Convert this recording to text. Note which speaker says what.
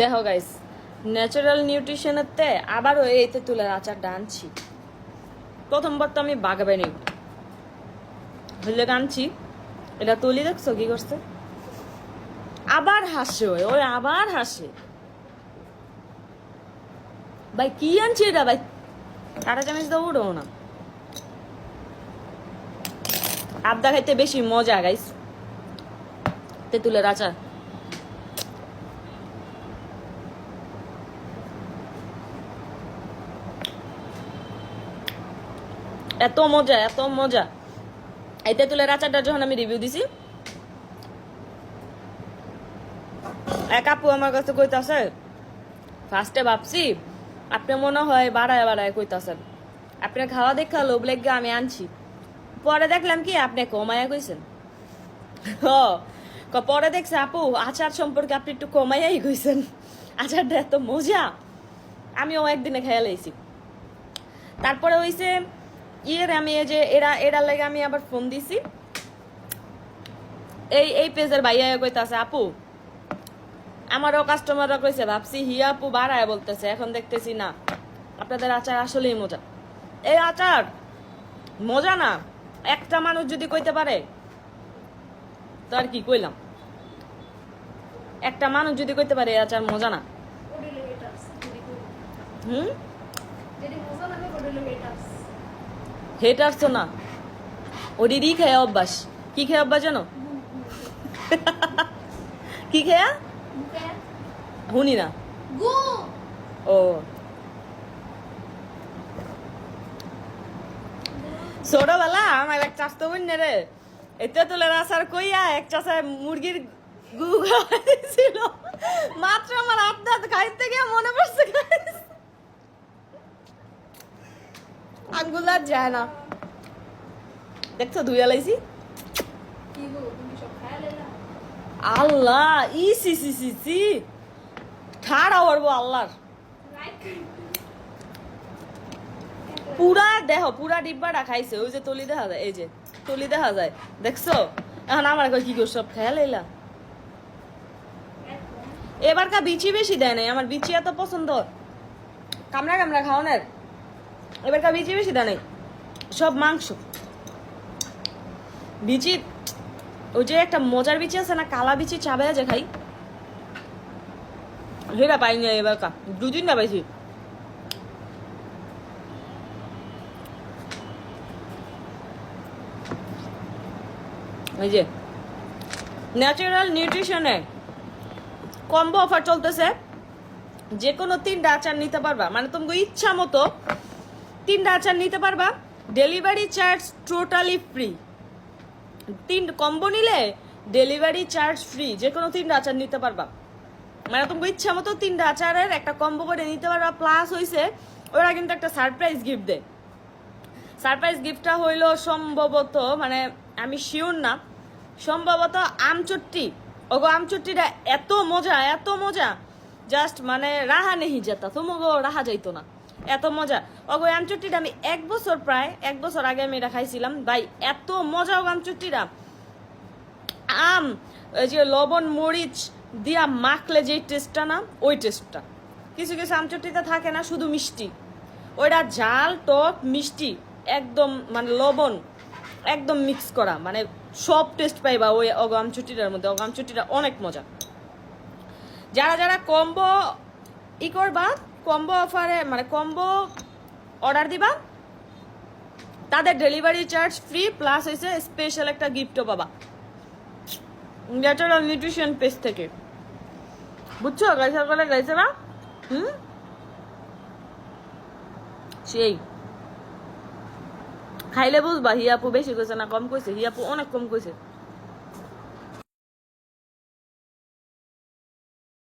Speaker 1: দেখো guys natural নিউট্রিশনের তে আবারও এই তেঁতুলের আচারটা আনছি। প্রথমবার তো আমি বাগাবে নেই হইলে আনছি এটা তুলি দেখছ, কি করছে? আবার হাসে ওই ওই আবার হাসে। ভাই, কি আনছি এটা ভাই? কাটা চামচ তো উঠো না। আবদা খাইতে বেশি মজা গাইস তেঁতুলের আচার। এত মজা এত মজা। এই তেঁতুলের আচারটা যখন আমি রিভিউ দিছি, এক আপু আমার কাছে কইতাছে, ফার্স্টে ভাবছি, আপনি মনে হয় বাড়ায় বাড়ায় কইতাছেন। আপনি খাওয়া দেখা লোভ লেগে আমি আনছি। পরে দেখলাম কি আপনি কমায়া কইছেন। হ পরে দেখছে আপু আচার সম্পর্কে আপনি একটু কমাইয়াই কইছেন। আচারটা এত মজা। আমিও একদিনে খেয়াল লাইছি। তারপরে হইছে ইয়ের আমি এই যে এরা এরা লাগে আমি আবার ফোন দিছি। এই এই পেজের ভাইয়া কইতাছে আপু আমারও কাস্টমাররা কইছে ভাবছি হিয়া আপু বাড়ায় বলতেছে এখন দেখতেছি না। আপনাদের আচার আসলেই মজা। এই আচার? মজা না? একটা মানুষ যদি কইতে পারে? তো আর কি কইলাম। একটা মানুষ যদি কইতে পারে এই আচার মজা না। হুম
Speaker 2: যদি মজা লাগে ওডেলে হেটার্স
Speaker 1: হেটার তো না? ওডিরই খেয়ে অভ্যাস। কি খেয়ে অভ্যাস জানো? কি খেয়া? শুনি না। ও। ছোটবেলা আমার এক চাস্তো বোন রে এতে তুলে আসার কইয়া এক চাষা মুরগির গু খাওয়াইছিল। মাত্র আমার আত্মাত খাইতে গিয়ে মনে পড়ছে guys। আঙ্গুল আর যায় না। দেখছ ধুইয়া লাইছি আল্লাহ ই সি সি সি সি ঠাড়া পড়ব আল্লাহর। পুরা দেহ পুরা ডিব্বাটা খাইছে। ওই যে তলি দেখা যায় এই যে তলি দেখা যায়। দেখছ? এখন আমার কই কি কর সব খেয়াল এলা এবার কা বিচি বেশি দেয় নাই আমার বিচি এত পছন্দ। কামড়া কামড়া খাওয়ানোর? এবার কা বিচি বেশি দেয় নাই সব মাংস। বিচি, ওই যে একটা মজার বিচি আছে না, কালা বিচি চাবে যে খাই। সেটা পাইনি এবার কা, দুদিন না পাইছি। এই যে ন্যাচারাল নিউট্রিশনে কম্বো অফার চলতেছে। যে কোনো তিনটা আচার নিতে পারবা। মানে তোমাকে ইচ্ছা মতো তিনটা আচার নিতে পারবা। ডেলিভারি চার্জ টোটালি ফ্রি তিন কম্বো নিলে ডেলিভারি চার্জ ফ্রি যে কোনো তিনটা আচার নিতে পারবা। মানে তোমাকে ইচ্ছা মতো তিনটা আচারের একটা কম্বো করে নিতে পারবা প্লাস হইছে ওরা কিন্তু একটা সারপ্রাইজ গিফট দেয়। সারপ্রাইজ গিফটটা হইল সম্ভবত মানে আমি শিওর না, সম্ভবত আমচট্টি। ওগো, আমচট্টিটা এত মজা এত মজা। জাস্ট মানে রাহা নেহি যেতা তোমাকে রাহা যাইতো না। এত মজা। ওগো আমচট্টিটা আমি এক বছর প্রায়, এক বছর আগে আমি এটা খাইছিলাম। ভাই, এত মজা ওগো আমচট্টিটা আম ওই যে লবণ, মরিচ দিয়া মাখলে যে টেস্টটা না, ওই টেস্টটা কিছু কিছু আমচট্টিতে থাকে না, শুধু মিষ্টি। ওইটা ঝাল, টক, মিষ্টি, একদম মানে লবণ, একদম মিক্স করা। মানে সব টেস্ট পাইবা ওই অগাম চুটিটার মধ্যে। অগাম চুটিটা অনেক মজা। যারা যারা কম্বো ই করবা কম্বো অফারে মানে কম্বো অর্ডার দিবা, তাদের ডেলিভারি চার্জ ফ্রি প্লাস হয়েছে স্পেশাল একটা গিফটও পাবা। ন্যাচারাল নিউট্রিশন পেজ থেকে। বুঝছ? গাইছে করে গাইছে না? হুম? সেই। খাইলে বুঝবা, হিয়াপু বেশি কইছে না, কম কইছে, হিয়াপু অনেক কম কইছে।